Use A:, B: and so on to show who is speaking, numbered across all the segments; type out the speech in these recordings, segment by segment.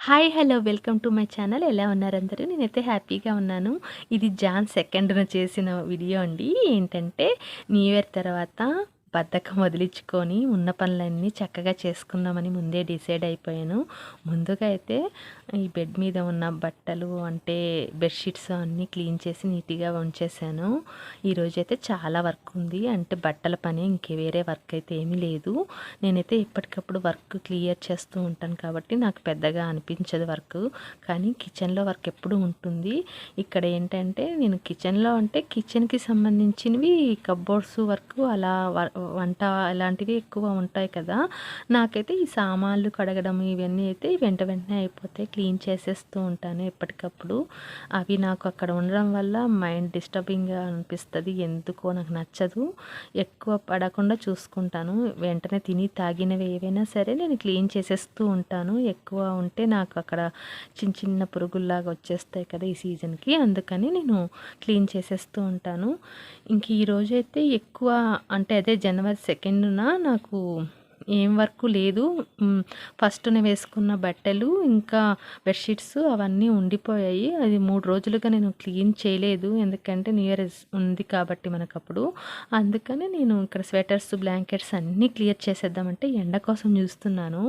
A: Hi hello welcome to my channel. ఎలా ఉన్నారు అందరూ? నేనైతే హ్యాపీగా ఉన్నాను. ఇది జాన్ సెకండ్న చేసిన వీడియో అండి. ఏంటంటే న్యూ ఇయర్ తర్వాత బద్ధకం వదిలించుకొని ఉన్న పనులన్నీ చక్కగా చేసుకుందామని ముందే డిసైడ్ అయిపోయాను. ముందుగా అయితే ఈ బెడ్ మీద ఉన్న బట్టలు అంటే బెడ్షీట్స్ అన్నీ క్లీన్ చేసి నీట్గా ఉంచేసాను. ఈరోజు అయితే చాలా వర్క్ ఉంది. అంటే బట్టల పని ఇంకే వేరే వర్క్ అయితే ఏమీ లేదు. నేనైతే ఎప్పటికప్పుడు వర్క్ క్లియర్ చేస్తూ ఉంటాను కాబట్టి నాకు పెద్దగా అనిపించదు వర్క్. కానీ కిచెన్లో వర్క్ ఎప్పుడు ఉంటుంది. ఇక్కడ ఏంటంటే నేను కిచెన్లో అంటే కిచెన్కి సంబంధించినవి కబ్బోర్డ్స్ వర్క్ అలా వంట ఇలాంటివి ఎక్కువ ఉంటాయి కదా. నాకైతే ఈ సామాన్లు కడగడం ఇవన్నీ అయితే వెంట వెంటనే అయిపోతాయి క్లీన్ చేసేస్తూ ఉంటాను ఎప్పటికప్పుడు. అవి నాకు అక్కడ ఉండడం వల్ల మైండ్ డిస్టర్బింగ్గా అనిపిస్తుంది. ఎందుకో నాకు నచ్చదు. ఎక్కువ పడకుండా చూసుకుంటాను. వెంటనే తిని తాగినవి ఏవైనా సరే నేను క్లీన్ చేసేస్తూ ఉంటాను. ఎక్కువ ఉంటే నాకు అక్కడ చిన్న చిన్న పురుగుల్లాగా వచ్చేస్తాయి కదా ఈ సీజన్కి. అందుకని నేను క్లీన్ చేసేస్తూ ఉంటాను. ఇంక ఈరోజు అయితే ఎక్కువ అంటే అదే జనవరి సెకండ్న నాకు ఏం వర్క్ లేదు. ఫస్ట్నే వేసుకున్న బట్టలు ఇంకా బెడ్షీట్స్ అవన్నీ ఉండిపోయాయి. అది మూడు రోజులుగా నేను క్లీన్ చేయలేదు. ఎందుకంటే న్యూ ఇయర్ ఉంది కాబట్టి మనకు అప్పుడు అందుకని నేను ఇక్కడ స్వెటర్స్ బ్లాంకెట్స్ అన్నీ క్లియర్ చేసేద్దామంటే ఎండ కోసం చూస్తున్నాను.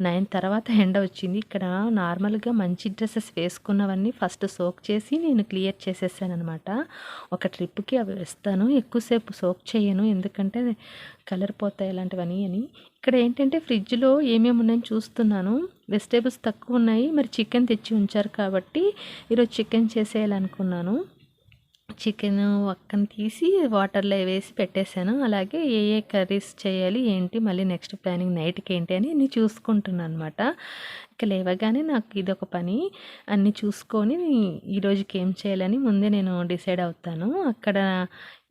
A: నైన్ తర్వాత ఎండ వచ్చింది. ఇక్కడ నార్మల్గా మంచి డ్రెస్సెస్ వేసుకున్నవన్నీ ఫస్ట్ సోక్ చేసి నేను క్లియర్ చేసేసాను అనమాట ఒక ట్రిప్కి అవి వేస్తాను. ఎక్కువసేపు సోక్ చేయను. ఎందుకంటే కలర్ పోతాయి ఇలాంటివని అని. ఇక్కడ ఏంటంటే ఫ్రిడ్జ్లో ఏమేమి ఉన్నాయని చూస్తున్నాను. వెజిటేబుల్స్ తక్కువ ఉన్నాయి. మరి చికెన్ తెచ్చి ఉంచారు కాబట్టి ఈరోజు చికెన్ చేసేయాలనుకున్నాను. చికెన్ ఒక్కని తీసి వాటర్లో వేసి పెట్టేశాను. అలాగే ఏ ఏ కర్రీస్ చేయాలి ఏంటి మళ్ళీ నెక్స్ట్ ప్లానింగ్ నైట్కి ఏంటి అని నేను చూసుకుంటున్నాను అనమాట ఇక లేవగానే నాకు ఇది ఒక పని. అన్నీ చూసుకొని ఈరోజుకి ఏం చేయాలని ముందే నేను డిసైడ్ అవుతాను. అక్కడ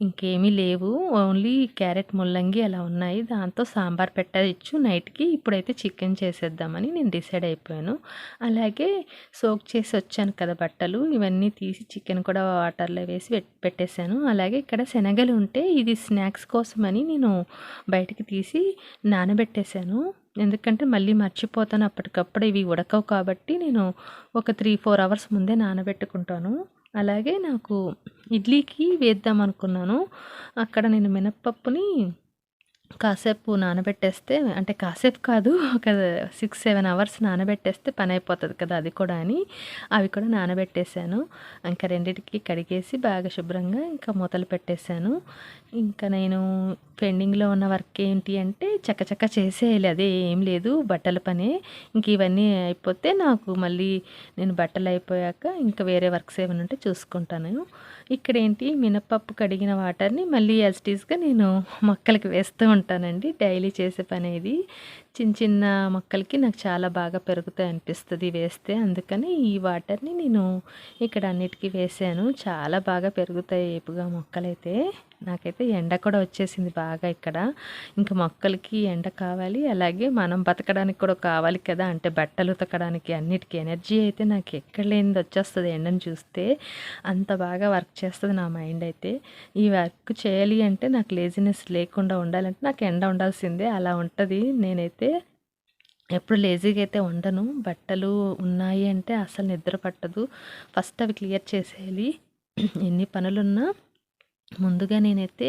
A: ఇంకేమీ లేవు. ఓన్లీ క్యారెట్ ముల్లంగి అలా ఉన్నాయి. దాంతో సాంబార్ పెట్టచ్చు నైట్కి ఇప్పుడైతే చికెన్ చేసేద్దామని నేను డిసైడ్ అయిపోయాను. అలాగే సోక్ చేసి వచ్చాను కదా బట్టలు. ఇవన్నీ తీసి చికెన్ కూడా వాటర్లో వేసి పెట్టేశాను. అలాగే ఇక్కడ శనగలు ఉంటే ఇది స్నాక్స్ కోసమని నేను బయటికి తీసి నానబెట్టేశాను. ఎందుకంటే మళ్ళీ మర్చిపోతాను. అప్పటికప్పుడు ఇవి ఉడకవు కాబట్టి నేను ఒక త్రీ ఫోర్ అవర్స్ ముందే నానబెట్టుకుంటాను. అలాగే నాకు ఇడ్లీకి వేద్దాం అనుకున్నాను. అక్కడ నేను మినప్పప్పుని కాసేపు నానబెట్టేస్తే అంటే కాసేపు కాదు ఒక సిక్స్ సెవెన్ అవర్స్ నానబెట్టేస్తే పని అయిపోతుంది కదా అది కూడా అని. అవి కూడా నానబెట్టేశాను ఇంకా రెండింటికి కడిగేసి బాగా శుభ్రంగా ఇంకా మూతలు పెట్టేశాను ఇంకా నేను పెండింగ్లో ఉన్న వర్క్ ఏంటి అంటే చక్కచక్క చేసేయాలి అదే ఏం లేదు బట్టల పనే. ఇంక ఇవన్నీ అయిపోతే నాకు మళ్ళీ నేను బట్టలు అయిపోయాక ఇంకా వేరే వర్క్స్ ఏమైనా ఉంటే చూసుకుంటాను. ఇక్కడ ఏంటి మినపప్పు కడిగిన వాటర్ని మళ్ళీ యాజ్టీస్గా నేను మొక్కలకి వేస్తూ ఉంటానండి. డైలీ చేసే పని ఇది చిన్న చిన్న మొక్కలకి నాకు చాలా బాగా పెరుగుతాయి అనిపిస్తుంది వేస్తే. అందుకని ఈ వాటర్ని నేను ఇక్కడ అన్నిటికీ వేసాను. చాలా బాగా పెరుగుతాయి ఏపుగా మొక్కలైతే. నాకైతే ఎండ కూడా వచ్చేసింది బాగా ఇక్కడ. ఇంకా మొక్కలకి ఎండ కావాలి అలాగే మనం బతకడానికి కూడా కావాలి కదా అంటే బట్టలు ఉతకడానికి అన్నిటికీ ఎనర్జీ అయితే నాకు ఎక్కడ లేనిది వచ్చేస్తుంది ఎండను చూస్తే. అంత బాగా వర్క్ చేస్తుంది నా మైండ్ అయితే. ఈ వర్క్ చేయాలి అంటే నాకు లేజినెస్ లేకుండా ఉండాలంటే నాకు ఎండ ఉండాల్సిందే అలా ఉంటుంది. నేనైతే ఎప్పుడు లేజీగా అయితే ఉండను. బట్టలు ఉన్నాయి అంటే అసలు నిద్ర పట్టదు. ఫస్ట్ అవి క్లియర్ చేసేయాలి. ఎన్ని పనులున్నా ముందుగా నేనైతే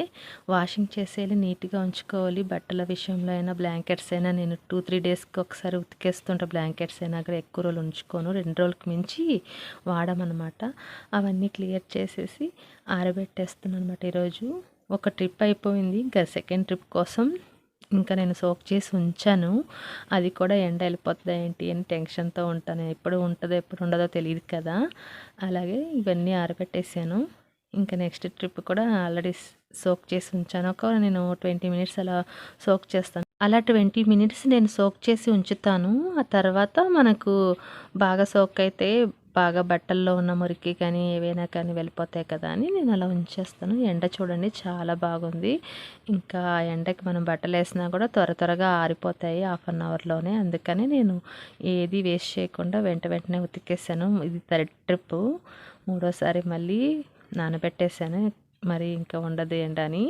A: వాషింగ్ చేసేది నీట్గా ఉంచుకోవాలి. బట్టల విషయంలో అయినా బ్లాంకెట్స్ అయినా నేను టూ త్రీ డేస్కి ఒకసారి ఉతికేస్తుంటా బ్లాంకెట్స్ అయినా. అక్కడ ఎక్కువ రోజులు ఉంచుకోను. రెండు రోజులకి మించి వాడమన్నమాట అవన్నీ క్లియర్ చేసేసి ఆరబెట్టేస్తున్నాను అనమాట ఈరోజు. ఒక ట్రిప్ అయిపోయింది. ఇంకా సెకండ్ ట్రిప్ కోసం ఇంకా నేను సోక్ చేసి ఉంచాను. అది కూడా ఎండ వెళ్ళిపోతుందా ఏంటి అని టెన్షన్తో ఉంటాను. ఎప్పుడు ఉంటుందో ఎప్పుడు ఉండదో తెలియదు కదా. అలాగే ఇవన్నీ ఆరబెట్టేసాను. ఇంకా నెక్స్ట్ ట్రిప్ కూడా ఆల్రెడీ సోక్ చేసి ఉంచాను. ఒక నేను ట్వంటీ మినిట్స్ అలా సోక్ చేస్తాను. అలా ట్వంటీ మినిట్స్ నేను సోక్ చేసి ఉంచుతాను. ఆ తర్వాత మనకు బాగా సోక్ అయితే బాగా బట్టల్లో ఉన్న మురికి కానీ ఏవైనా కానీ వెళ్ళిపోతాయి కదా అని నేను అలా ఉంచేస్తాను. ఎండ చూడండి చాలా బాగుంది. ఇంకా ఎండకి మనం బట్టలు వేసినా కూడా త్వర త్వరగా ఆరిపోతాయి హాఫ్ అన్ అవర్లోనే. అందుకని నేను ఏది వేస్ట్ చేయకుండా వెంట వెంటనే ఉతికేసాను. ఇది థర్డ్ ట్రిప్ మూడోసారి మళ్ళీ నానబెట్టేసాను మరి ఇంకా ఉండదు ఏంటని.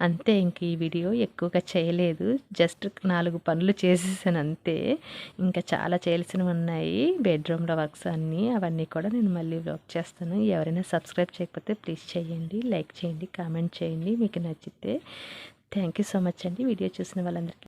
A: అంతే ఇంక ఈ వీడియో ఎక్కువగా చేయలేదు. జస్ట్ నాలుగు పనులు చేసేసాను అంతే. ఇంకా చాలా చేయాల్సినవి ఉన్నాయి. బెడ్రూమ్లో వర్క్స్ అన్నీ అవన్నీ కూడా నేను మళ్ళీ వర్క్ చేస్తాను. ఎవరైనా సబ్స్క్రైబ్ చేయకపోతే ప్లీజ్ చేయండి. లైక్ చేయండి కామెంట్ చేయండి. మీకు నచ్చితే థ్యాంక్ యూ సో మచ్ అండి. వీడియో చూసిన వాళ్ళందరికీ